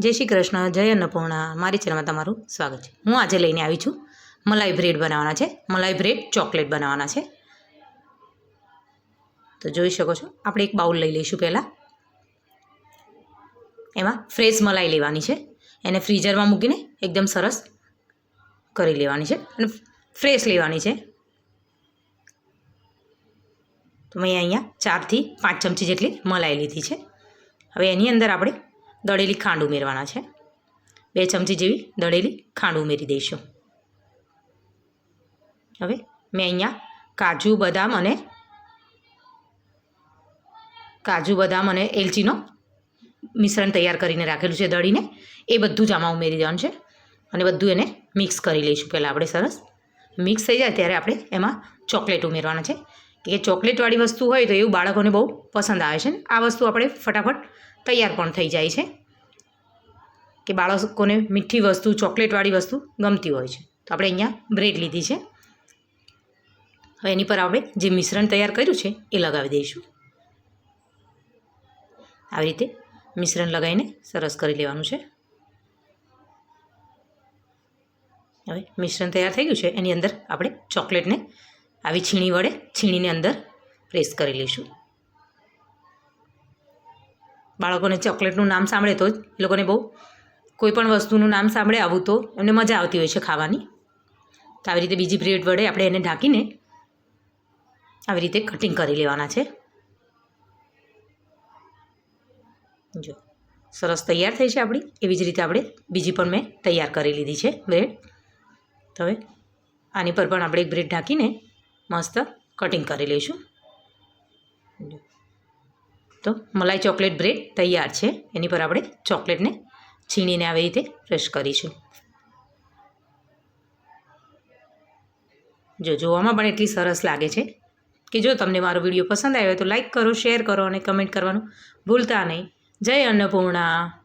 જય શ્રી કૃષ્ણ, જય અન્નપૂર્ણા, મારી ચેનલમાં તમારું સ્વાગત છે. હું આજે લઈને આવી છું મલાઈ બ્રેડ બનાવવાના છે, મલાઈ બ્રેડ ચોકલેટ બનાવવાના છે. તો જોઈ શકો છો, આપણે એક બાઉલ લઈ લઈશું પહેલાં. એમાં ફ્રેશ મલાઈ લેવાની છે. એને ફ્રીઝરમાં મૂકીને એકદમ સરસ કરી લેવાની છે અને ફ્રેશ લેવાની છે. તો મેં અહીંયા ચારથી પાંચ ચમચી જેટલી મલાઈ લીધી છે. હવે એની અંદર આપણે દળેલી ખાંડ ઉમેરવાના છે. બે ચમચી જેવી દળેલી ખાંડ ઉમેરી દઈશું. હવે મેં અહીંયા કાજુ, બદામ અને કાજુ, બદામ અને એલચીનો મિશ્રણ તૈયાર કરીને રાખેલું છે દળીને. એ બધું જ આમાં ઉમેરી દેવાનું છે. અને બધું એને મિક્સ કરી લઈશું. પહેલાં આપણે સરસ મિક્સ થઈ જાય ત્યારે આપણે એમાં ચોકલેટ ઉમેરવાના છે. કે ચોકલેટવાળી વસ્તુ હોય તો એવું બાળકોને બહુ પસંદ આવે છે. આ વસ્તુ આપણે ફટાફટ તૈયાર પણ થઈ જાય છે. કે બાળકોને મીઠી વસ્તુ, ચોકલેટવાળી વસ્તુ ગમતી હોય છે. તો આપણે અહીંયા બ્રેડ લીધી છે. હવે એની પર આપણે જે મિશ્રણ તૈયાર કર્યું છે એ લગાવી દઈશું. આવી રીતે મિશ્રણ લગાવીને સરસ કરી લેવાનું છે. હવે મિશ્રણ તૈયાર થઈ ગયું છે. એની અંદર આપણે ચોકલેટને આવી છીણી વડે છીણીને અંદર પ્રેસ કરી લઈશું. બાળકોને ચોકલેટનું નામ સાંભળે તો જ એ લોકોને બહુ કોઈ પણ વસ્તુનું નામ સાંભળે આવું તો એમને મજા આવતી હોય છે ખાવાની. તો આવી રીતે બીજી બ્રેડ વડે આપણે એને ઢાંકીને આવી રીતે કટિંગ કરી લેવાના છે. જો, સરસ તૈયાર થઈ છે આપણી. એવી જ રીતે આપણે બીજી પણ મેં તૈયાર કરી લીધી છે બ્રેડ તો હવે આની પર પણ આપણે એક બ્રેડ ઢાંકીને મસ્ત કટિંગ કરી લઈશું. તો મલાઈ ચોકલેટ બ્રેડ તૈયાર છે. એની પર આપણે ચોકલેટને છીણીને આવી રીતે ક્રશ કરીશું. જો જોવામાં પણ એટલી સરસ લાગે છે કે જો તમને મારો વીડિયો પસંદ આવ્યો તો લાઈક કરો શેર કરો અને કમેન્ટ કરવાનું ભૂલતા નહીં. જય અન્નપૂર્ણા.